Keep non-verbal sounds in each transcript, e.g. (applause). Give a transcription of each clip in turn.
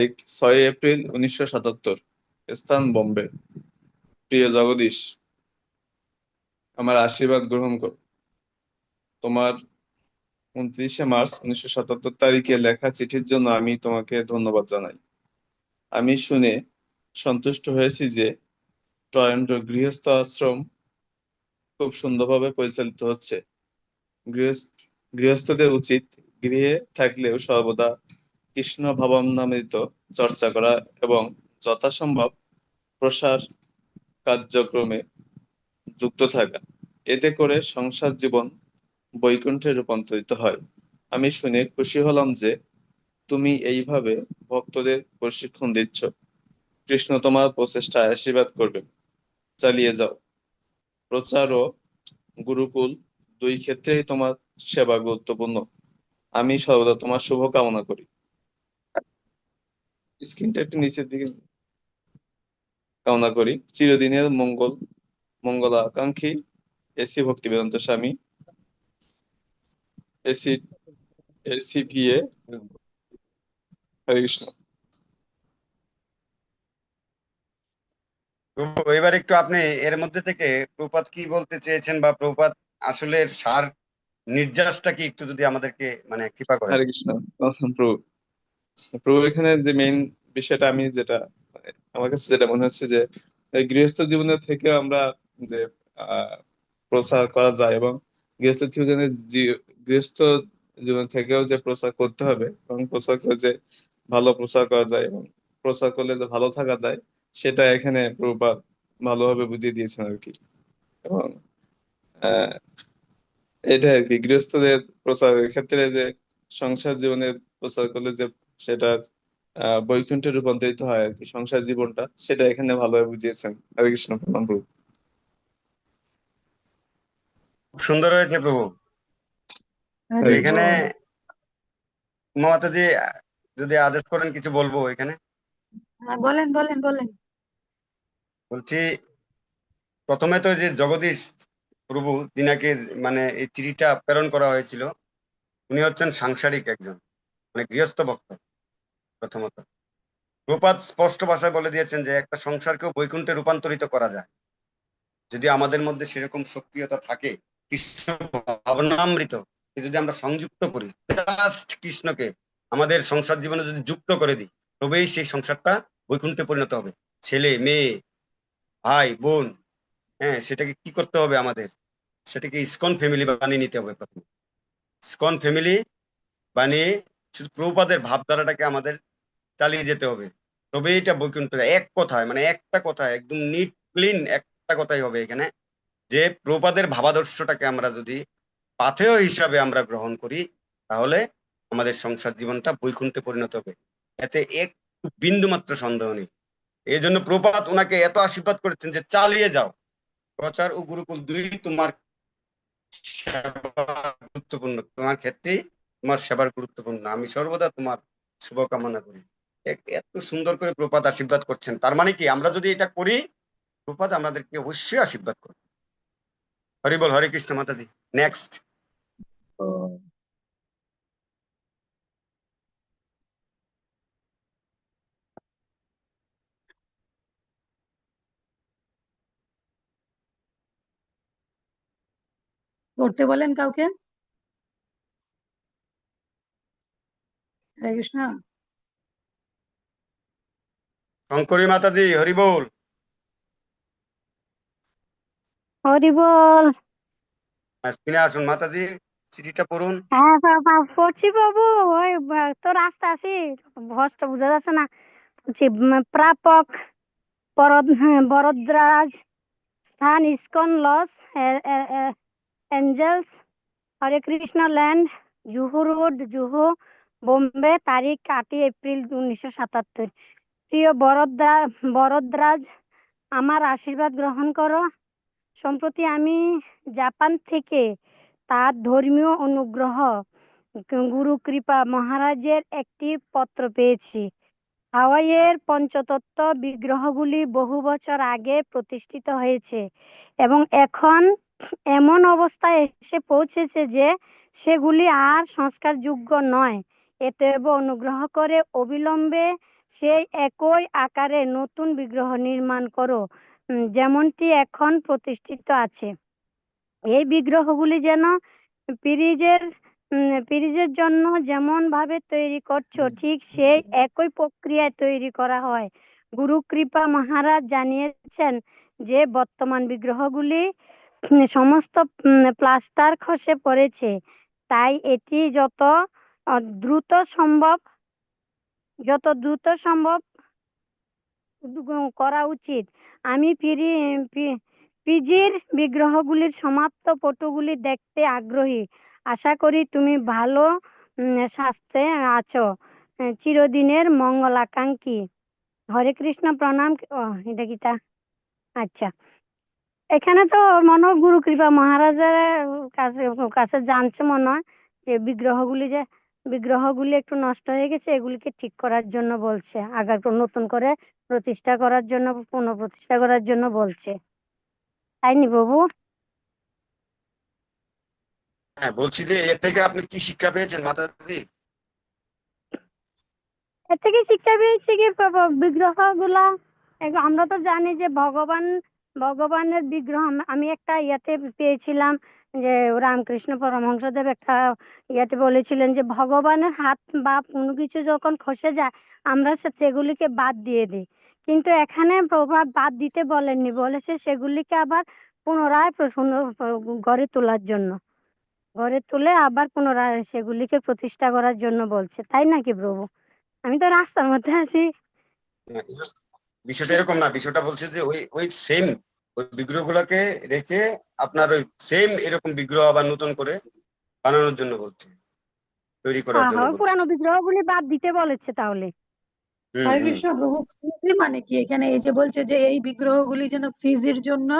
তারিখ ছয় এপ্রিল উনিশশো সাতাত্তর। স্থান বোম্বে। প্রিয় জগদীশ, আমার আশীর্বাদ গ্রহণ কর। তোমার উনত্রিশে মার্চ উনিশশো সাতাত্তর তারিখে লেখা চিঠির জন্য আমি তোমাকে ধন্যবাদ জানাই। আমি শুনে সন্তুষ্ট হয়েছি যে টরন্টো গৃহস্থ আশ্রম খুব সুন্দরভাবে পরিচালিত হচ্ছে। গৃহস্থ, গৃহস্থদের উচিত গৃহে থাকলেও সর্বদা কৃষ্ণ ভাবামৃত চর্চা করা এবং যথাসম্ভব প্রসার কার্যক্রমে যুক্ত থাকা। এতে করে সংসার জীবন বৈকুণ্ঠে রূপান্তরিত হয়। আমি শুনে খুশি হলাম যে তুমি এইভাবে ভক্তদের প্রশিক্ষণ দিচ্ছ। কৃষ্ণ তোমার প্রচেষ্টায় আশীর্বাদ করবে। চালিয়ে যাও। প্রচার ও গুরুকুল দুই ক্ষেত্রেই তোমার সেবা গুরুত্বপূর্ণ। আমি সর্বদা তোমার শুভ কামনা করি। স্ক্রিনটা একটু নিচের দিকে কামনা করি। চিরদিনের মঙ্গল মঙ্গলাকাঙ্ক্ষী AC Bhaktivedanta Swami AC এসিপিএ হরে কৃষ্ণ। এবার একটু আপনি এর মধ্যে থেকে প্রপাত কি বলতে চেয়েছেন বা প্রপাত আসলে সার নির্যাসটা কি একটু যদি আমাদেরকে মানে কৃপা করেন? হরে কৃষ্ণ। প্রভু প্রভু, এখানে যে মেইন বিষয়টা আমি যেটা, আমার কাছে যেটা মনে হচ্ছে যে গৃহস্থ জীবনের থেকে আমরা যে প্রচার করা যায় এবং গৃহস্থ জীবনে গৃহস্থ জীবন থেকেও যে প্রচার করতে হবে এবং প্রচার করে যে ভালো প্রচার করা যায় এবং প্রচার করলে যে ভালো থাকা যায়, সেটা এখানে প্রভুপাদ ভালোভাবে বুঝিয়ে দিয়েছেন আর কি। এবং এটা আর কি, গৃহস্থদের প্রচারের ক্ষেত্রে যে সংসার জীবনে প্রচার করলে যে সেটা আহ বৈকুণ্ঠে রূপান্তরিত হয় আর কি সংসার জীবনটা সেটা এখানে ভালোভাবে বুঝিয়েছেন হরে কৃষ্ণ প্রণাম প্রভু। খুব সুন্দর হয়েছে প্রভু। এখানে উমা মাতাজি যদি আদেশ করেন কিছু বলব এখানে? হ্যাঁ, বলেন বলেন বলেন। বলছি প্রথমে তো যে জগদীশ প্রভু যিনাকে মানে এই চিঠিটা প্রেরণ করা হয়েছিল উনি হচ্ছেন সাংসারিক একজন মানে গৃহস্থ ভক্ত। প্রথমত। প্রপাত স্পষ্ট ভাষায় বলে দিয়েছেন যে, একটা সংসারকেও বৈকুণ্ঠে রূপান্তরিত করা যায়। যদি আমাদের মধ্যে সেরকম সক্রিয়তা থাকে, কৃষ্ণ ভাবনামৃত যদি আমরা সংযুক্ত করি জাস্ট কৃষ্ণকে, আমাদের সংসার জীবনে যদি যুক্ত করে দিই, তবেই সেই সংসারটা বৈকুণ্ঠে পরিণত হবে। ছেলে, মেয়ে, ভাই, বোন হ্যাঁ সেটাকে কি করতে হবে আমাদের? সেটাকে ইসকন ফ্যামিলি বানিয়ে নিতে হবে প্রথমে। ইসকন ফ্যামিলি বানিয়ে শুধু প্রভুপাদের ভাবধারাটাকে আমাদের চালিয়ে যেতে হবে। তবে এটা বৈকুণ্ঠ এক কথায় মানে একটা কথায় একদম নিট ক্লিন একটা কথাই হবে এখানে যে প্রভুপাদের ভাবাদর্শটাকে আমরা যদি পাথেয় হিসাবে আমরা গ্রহণ করি, তাহলে আমাদের সংসার জীবনটা বৈকুণ্ঠে পরিণত হবে। এতে একটু বিন্দু মাত্র সন্দেহ নেই। এই জন্য প্রপাত ওনাকে এত আশীর্বাদ করেছেন যে, চালিয়ে যাও। প্রচার ও গুরুকুল দুই তোমার গুরুত্বপূর্ণ। তোমার ক্ষেত্রেই তোমার সেবার গুরুত্বপূর্ণ। আমি সর্বদা তোমার শুভকামনা করি। এক- এত সুন্দর করে প্রপাত আশীর্বাদ করছেন। তার মানে কি? আমরা যদি এটা করি প্রপাত আমাদেরকে অবশ্যই আশীর্বাদ করবে। হরি বল হরে কৃষ্ণ মাতাজি। নেক্সট করতে বলেন কাউকে? হরে কৃষ্ণ। শঙ্করী মাতাজি হরি বল। হরি বল। স্ক্রিনে আসুন মাতাজি চিঠিটা পড়ুন। হ্যাঁ পড়ছি বাবু ওই বা- তো রাস্তা আছি ভয়েসটা বোঝা যাচ্ছে না। প্রাপক হ্যাঁ, বরদ্রাজ স্থান ISKCON Los Angeles Hare Krishna land Juhu road Juhu Bombay তারিখ আটই এপ্রিল উনিশশো সাতাত্তর। প্রিয় বরদ্রা বরদ্রাজ, আমার আশীর্বাদ গ্রহণ করো। সম্প্রতি আমি জাপান থেকে তার ধর্মীয় অনুগ্রহ, গুরু কৃপা মহারাজের একটি পত্র পেয়েছি। হাওয়াইয়ের পঞ্চতত্ত্ব বিগ্রহগুলি বহু বছর আগে প্রতিষ্ঠিত হয়েছে এবং এখন এমন অবস্থায় এসে পৌঁছেছে যে সেগুলি আর সংস্কারযোগ্য নয়। এতএব অনুগ্রহ করে অবিলম্বে সেই একই আকারে নতুন বিগ্রহ নির্মাণ করো। যেমনটি এখন প্রতিষ্ঠিত আছে। এই বিগ্রহগুলি যেন পিরিজের পিরিজের জন্য যেমন ভাবে তৈরি করছ ঠিক সেই একই প্রক্রিয়ায় তৈরি করা হয়। গুরু কৃপা মহারাজ জানিয়েছেন যে বর্তমান বিগ্রহগুলি সমস্ত প্লাস্টার খসে পড়েছে। তাই এটি যত দ্রুত সম্ভব যত দ্রুত সম্ভব করা উচিত। আমি পিরি পিজির বিগ্রহগুলির সমাপ্ত ফটোগুলি দেখতে আগ্রহী। আশা করি তুমি ভালো স্বাস্থ্যে আছো। চিরদিনের মঙ্গলাকাঙ্ক্ষী। হরে কৃষ্ণ, প্রণাম। এটা কি তা? আচ্ছা। এখানে তো মনে গুরু কৃপা মহারাজের কাছে কাছে জানছে মনে হয় যে বিগ্রহগুলি যে বিগ্রহগুলি একটু নষ্ট হয়ে গেছে এগুলিকে ঠিক করার জন্য বলছে। আবার তো নতুন করে প্রতিষ্ঠা করার জন্য পুনঃপ্রতিষ্ঠা করার জন্য বলছে। তাই নি বাবু? হ্যাঁ বলছি যে এর থেকে আপনি কি শিক্ষা পেয়েছেন মাতাজি? এর থেকে শিক্ষা পেয়েছি কি বিগ্রহগুলা আমরা তো জানি যে ভগবান ভগবানের বিগ্রহ আমি একটা ইয়াতে পেয়েছিলাম। যে রামকৃষ্ণ পরমহংসদেব একটা ইয়াতে বলেছিলেন যে, ভগবানের হাত বা কোনো কিছু যখন খসে যায়, আমরা সেগুলিকে বাদ দিয়ে দিই। কিন্তু এখানে প্রভাব বাদ দিতে বলেননি বলেছে সেগুলিকে আবার পুনরায় প্র- সুন্দর গড়ে তোলার জন্য। গড়ে তুলে আবার পুনরায় সেগুলিকে প্রতিষ্ঠা করার জন্য বলছে। তাই নাকি প্রভু? আমি তো রাস্তার মধ্যে আছি। বিষয়টা এরকম না, বিষয়টা বলছে যে ওই ওই সেম ওই বিগ্রহগুলোকে রেখে আপনার ওই সেম এরকম বিগ্রহ আবার নতুন করে বানানোর জন্য বলছে। তৈরি করার জন্য পুরানো বিগ্রহগুলি বাদ দিতে বলেছে তাহলে। হরে কৃষ্ণ প্রভু মানে কি এখানে এই যে বলছে যে এই বিগ্রহগুলি যেন ফিজির জন্য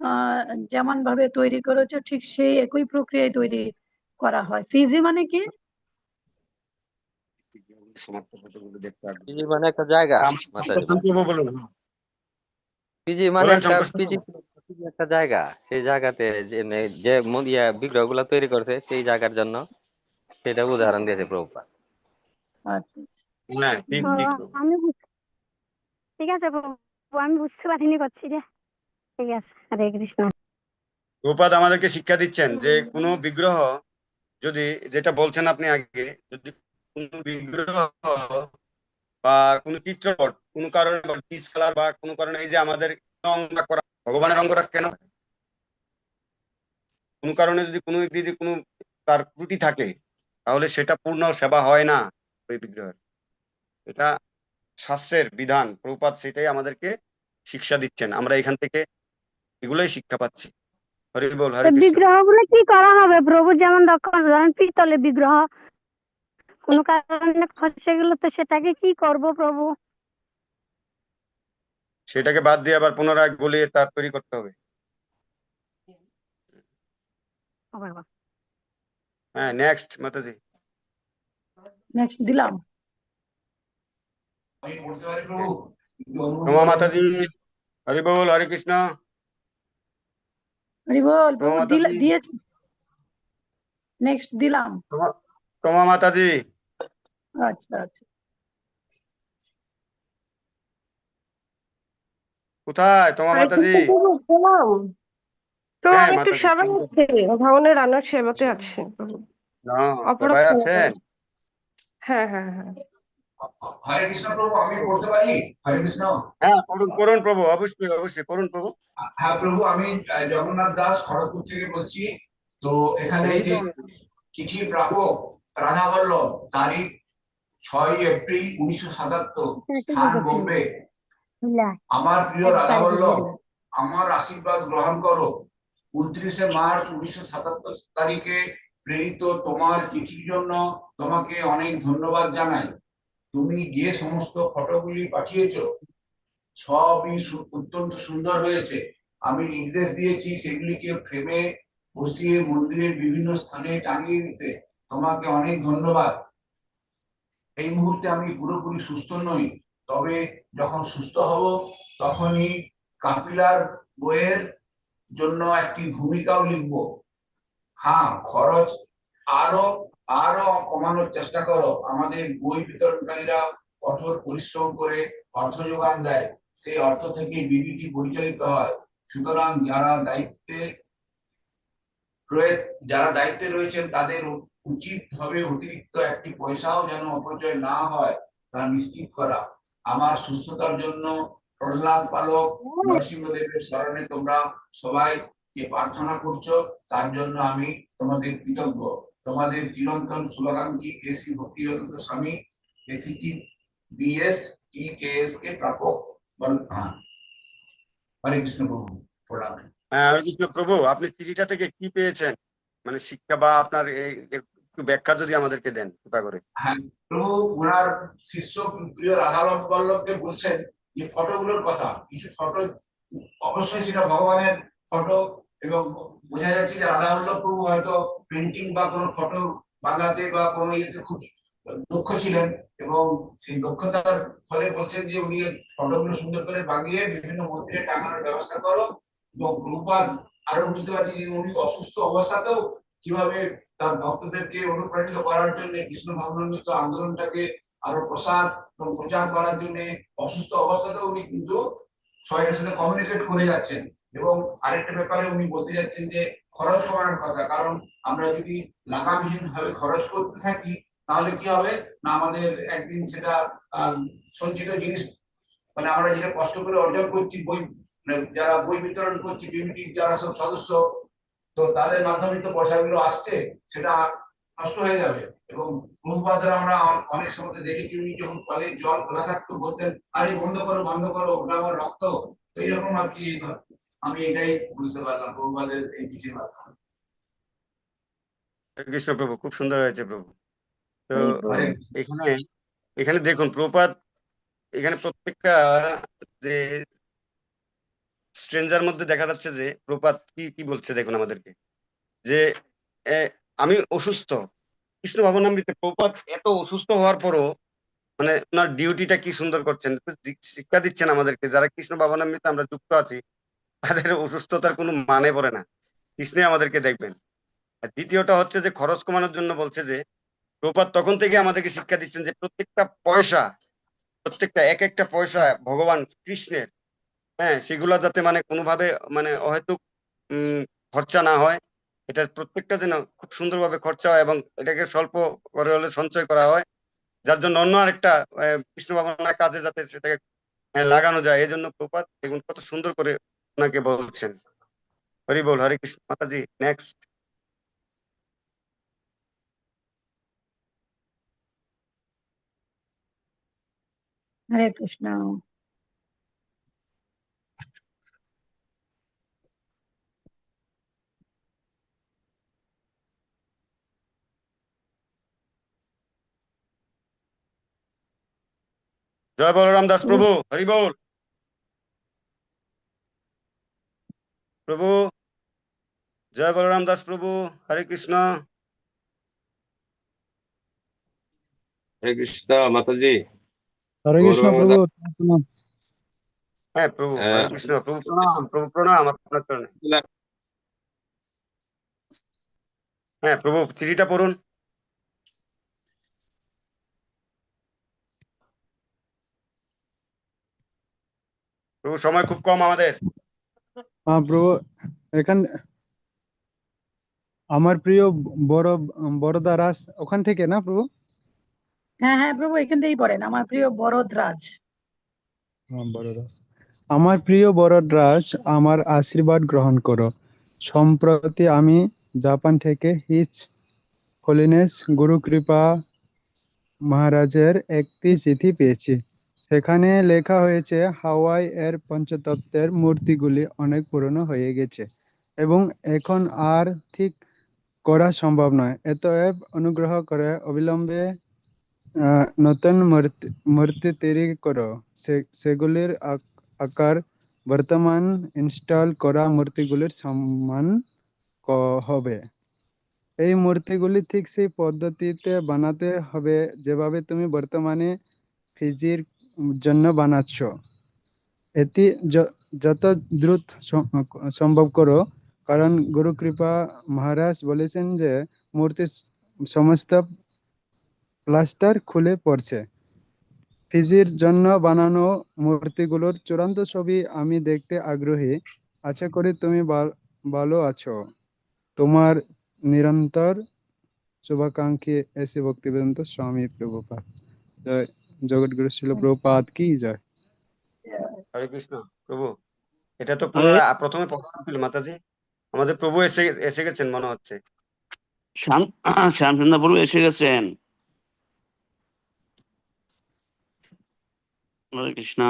আহ যেমন ভাবে তৈরি করেছে ঠিক সেই একই প্রক্রিয়ায় তৈরি করা হয়। ফিজি মানে কি? মানে একটা জায়গা। বলুন। হ্যাঁ। পিজি মানে একটা পিজি একটা জায়গা। সেই জায়গাতে যে নে- যে মন- ইয়া বিগ্রহগুলো তৈরি করছে সেই জায়গার জন্য সেটা উদাহরণ দিয়েছে প্রভুপাদ। আচ্ছা হ্যাঁ ঠিক ও, ঠিক আমি ঠিক আছে আমি বুঝতে পারিনি করছি যে ঠিক আছে হরে কৃষ্ণ। প্রপাত আমাদেরকে শিক্ষা দিচ্ছেন যে কোনো বিগ্রহ যদি যেটা বলছেন আপনি আগে যদি কোনো বিগ্রহ বা কোনো চিত্রপট কোনো কারণে পিস কালার বা কোনো কারণে এই যে আমাদের অঙ্গ করা ভগবানের অঙ্গটা কেন? কোনো কারণে যদি কোনো যদি কোনো তার ত্রুটি থাকে তাহলে সেটা পূর্ণ সেবা হয় না ওই বিগ্রহের। এটা শাস্ত্রের বিধান প্রপাত সেটাই আমাদেরকে শিক্ষা দিচ্ছেন। আমরা এখান থেকে এগুলোই শিক্ষা পাচ্ছি। হরি বল হরে বিগ্রহগুলো কি করা হবে? প্রভু যেমন ধরেন পিতলের বিগ্রহ কোনো কারণে খসে গেল তো সেটাকে কি করব প্রভু? সেটাকে বাদ দিয়ে আবার পুনরায় গলিয়ে তার তৈরি করতে হবে। হ্যাঁ নেক্সট মাতাজি। নেক্সট দিলাম। দেবেন? মাতাজি হরি বল হরে কৃষ্ণ। হরি বল দিয়ে নেক্সট দিলাম। ক্ষমা মাতাজি। আচ্ছা আচ্ছা। কোথায় তোমা মাতাজি? তো হ্যাঁ, আমি একটু আছি। ভগবানের রান্নার সেবাতে আছি সবাই আছেন? হ্যাঁ হ্যাঁ হ্যাঁ। হরে কৃষ্ণ প্রভু আমি পড়তে পারি? হরে কৃষ্ণ। হ্যাঁ করুন করুন প্রভু অবশ্যই অবশ্যই করুন প্রভু। হ্যাঁ প্রভু আমি জগন্নাথ দাস খড়গপুর থেকে বলছি। তো এখানে যে চিঠি প্রাপক? রাধা বল্লভ তারিখ ছয় এপ্রিল উনিশশো সাতাত্তর স্থান বোম্বে আমার প্রিয় রাধা বল্লভ আমার আশীর্বাদ গ্রহণ করো। উনত্রিশে মার্চ উনিশশো সাতাত্তর তারিখে প্রেরিত তোমার চিঠির জন্য তোমাকে অনেক ধন্যবাদ জানাই। তুমি যে সমস্ত ফটোগুলি পাঠিয়েছো সবই অত্যন্ত সুন্দর হয়েছে। আমি নির্দেশ দিয়েছি সেগুলিকে ফ্রেমে বসিয়ে মন্দিরের বিভিন্ন স্থানে টাঙিয়ে দিতে। তোমাকে অনেক ধন্যবাদ। এই মুহূর্তে আমি পুরোপুরি সুস্থ নই। তবে যখন সুস্থ হব, তখনই কাপিলার বইয়ের জন্য একটি ভূমিকাও লিখব। হ্যাঁ খরচ আরও আরও কমানোর চেষ্টা করো। আমাদের বই বিতরণকারীরা কঠোর পরিশ্রম করে অর্থ যোগান দেয়। সেই অর্থ থেকে বিডিটি পরিচালিত হয়। সুতরাং যারা দায়িত্বে যারা দায়িত্বে রয়েছেন, তাদের উচিত হবে অতিরিক্ত একটি পয়সাও যেন অপচয় না হয়, তা নিশ্চিত করা। আমার সুস্থতার জন্য প্রহ্লাদ পালক, নরসিংহদেবের স্মরণে তোমরা সবাই যে প্রার্থনা করছ, তার জন্য আমি তোমাদের কৃতজ্ঞ। তোমাদের চিরন্তন শুভাকাঙ্ক্ষী এসি ভক্তি স্বামী এসিটি বিএস টি কে এস কে প্রাপক। হরে কৃষ্ণ প্রভু, প্রণাম। হ্যাঁ হরে কৃষ্ণ প্রভু, আপনি চিঠিটা থেকে কি পেয়েছেন? মানে শিক্ষা বা আপনার ব্যাখ্যা যদি আমাদেরকে দেন, কৃপা করে। প্রভু ওনার শিষ্য প্রিয় রাধাবল্লভ বল্লভকে বলছেন যে ফটোগুলোর কথা, কিছু ফটো, অবশ্যই সেটা ভগবানের ফটো এবং বোঝা যাচ্ছে যে রাধাবল্লভ প্রভু হয়তো পেন্টিং বা কোনো ফটো বানাতে বা কোনো ইয়েতে খুব দক্ষ ছিলেন এবং সেই দক্ষতার ফলে বলছেন যে উনি ফটোগুলো সুন্দর করে বানিয়ে বিভিন্ন মন্দিরে টাঙানোর ব্যবস্থা করো এবং প্রভুপাদ আরও বুঝতে পারছি যে উনি অসুস্থ অবস্থাতেও কীভাবে তার ভক্তদেরকে অনুপ্রাণিত করার জন্য, কৃষ্ণ ভাবনামৃত আন্দোলনটাকে আরও প্রসার এবং প্রচার করার জন্য অসুস্থ অবস্থাতেও উনি কিন্তু সবাইয়ের সাথে কমিউনিকেট করে যাচ্ছেন। এবং আরেকটা ব্যাপারে উনি বলতে যাচ্ছেন যে, খরচ কমানোর কথা। কারণ আমরা যদি লাগামহীন ভাবে খরচ করতে থাকি, তাহলে কি হবে? না আমাদের একদিন সেটা সঞ্চিত জিনিস মানে আমরা যেটা কষ্ট করে অর্জন করছি, বই মানে যারা বই বিতরণ করছি কমিউনিটির যারা সব সদস্য তো তাদের মাধ্যমে তো পয়সাগুলো আসছে সেটা নষ্ট হয়ে যাবে। এবং বহুপাদের আমরা অনেক সময় দেখেছি উনি যখন কলের জল খোলা থাকতো বলতেন আরে বন্ধ করো বন্ধ করো ওটা আমার রক্ত। তো এইরকম আর কি আমি এটাই বুঝতে পারলাম বহুপাদের এই চিঠির মাধ্যমে। কৃষ্ণ প্রভু খুব সুন্দর হয়েছে প্রভু তো এখানে এখানে দেখুন প্রপাত এখানে প্রত্যেকটা যে স্ট্রেঞ্জার মধ্যে দেখা যাচ্ছে যে প্রপাত কি কি বলছে দেখুন আমাদেরকে। যে আমি অসুস্থ। কৃষ্ণ ভাবনামৃতে প্রপাত এত অসুস্থ হওয়ার পরও মানে ওনার ডিউটিটা কি সুন্দর করছেন শিক্ষা দিচ্ছেন আমাদেরকে। যারা কৃষ্ণ ভাবনামৃতে আমরা যুক্ত আছি, তাদের অসুস্থতার কোনো মানে পড়ে না। কৃষ্ণই আমাদেরকে দেখবেন। আর দ্বিতীয়টা হচ্ছে যে খরচ কমানোর জন্য বলছে যে, প্রপাত তখন থেকে আমাদেরকে শিক্ষা দিচ্ছেন যে প্রত্যেকটা পয়সা, প্রত্যেকটা এক একটা পয়সা ভগবান কৃষ্ণের হ্যাঁ সেগুলো যাতে মানে কোনোভাবে মানে অহেতুক খরচা না হয়। এটা প্রত্যেকটা যেন খুব সুন্দরভাবে খরচা হয় এবং এটাকে স্বল্প করে হলে সঞ্চয় করা হয়। যার জন্য অন্য আরেকটা কৃষ্ণ ভাবনার কাজে যাতে সেটাকে লাগানো যায় এই জন্য প্রপাত দেখুন কত সুন্দর করে ওনাকে বলছেন। হরি বল, হরে কৃষ্ণ মাতাজি নেক্সট হরে কৃষ্ণ। জয় বলরাম দাস প্রভু হরি বল। প্রভু জয় বলরাম দাস প্রভু হরে কৃষ্ণ। হরে কৃষ্ণ মাতাজি। হরে কৃষ্ণ প্রভু হ্যাঁ প্রভু হরে হ্যাঁ। কৃষ্ণ প্রভু প্রণাম প্রভু প্রণাম আপনার চরণে হ্যাঁ প্রভু চিঠিটা পড়ুন। প্রভু সময় খুব কম আমাদের। হ্যাঁ প্রভু এখান আমার প্রিয় বড় বড়দা রাস ওখান থেকে না প্রভু? হ্যাঁ হ্যাঁ প্রভু এখান থেকেই পড়েন। আমার প্রিয় বরদরাজ হ্যাঁ বড়দাস আমার প্রিয় বড়রাজ আমার আশীর্বাদ গ্রহণ করো। সম্প্রতি আমি জাপান থেকে হিচ হোলিনেস গুরু কৃপা মহারাজের একটি চিঠি পেয়েছি। সেখানে লেখা হয়েছে, হাওয়াই এর পঞ্চতত্ত্বের মূর্তিগুলি অনেক পুরনো হয়ে গেছে এবং এখন আর ঠিক করা সম্ভব নয়। অতএব অনুগ্রহ করে অবিলম্বে নতুন মূর্তি মূর্তি তৈরি করো। সেগুলির আকার, বর্তমান ইনস্টল করা মূর্তিগুলির সমান হবে। এই মূর্তিগুলি ঠিক সেই পদ্ধতিতে বানাতে হবে যেভাবে তুমি বর্তমানে ফিজির জন্য বানাচ্ছ। এটি যত দ্রুত সম্ভব করো। কারণ গুরু কৃপা মহারাজ বলেছেন যে মূর্তির সমস্ত প্লাস্টার খুলে পড়ছে। ফিজির জন্য বানানো মূর্তিগুলোর চূড়ান্ত ছবি আমি দেখতে আগ্রহী। আশা করি তুমি ভাল- আছো। তোমার নিরন্তর শুভাকাঙ্ক্ষী এসি ভক্তিবেদান্ত স্বামী প্রভুপাদ। জয়। জগৎগুরু ছিল প্রভুপাদ কি যায় হরে কৃষ্ণ প্রভু। এটা তো পুরো প্রথমে প্রশ্ন ছিল মাতাজি। আমাদের প্রভু এসে এসে গেছেন মনে হচ্ছে। শ্যাম (clears throat) শ্যামচন্দ্র প্রভু এসে গেছেন। হরে কৃষ্ণ।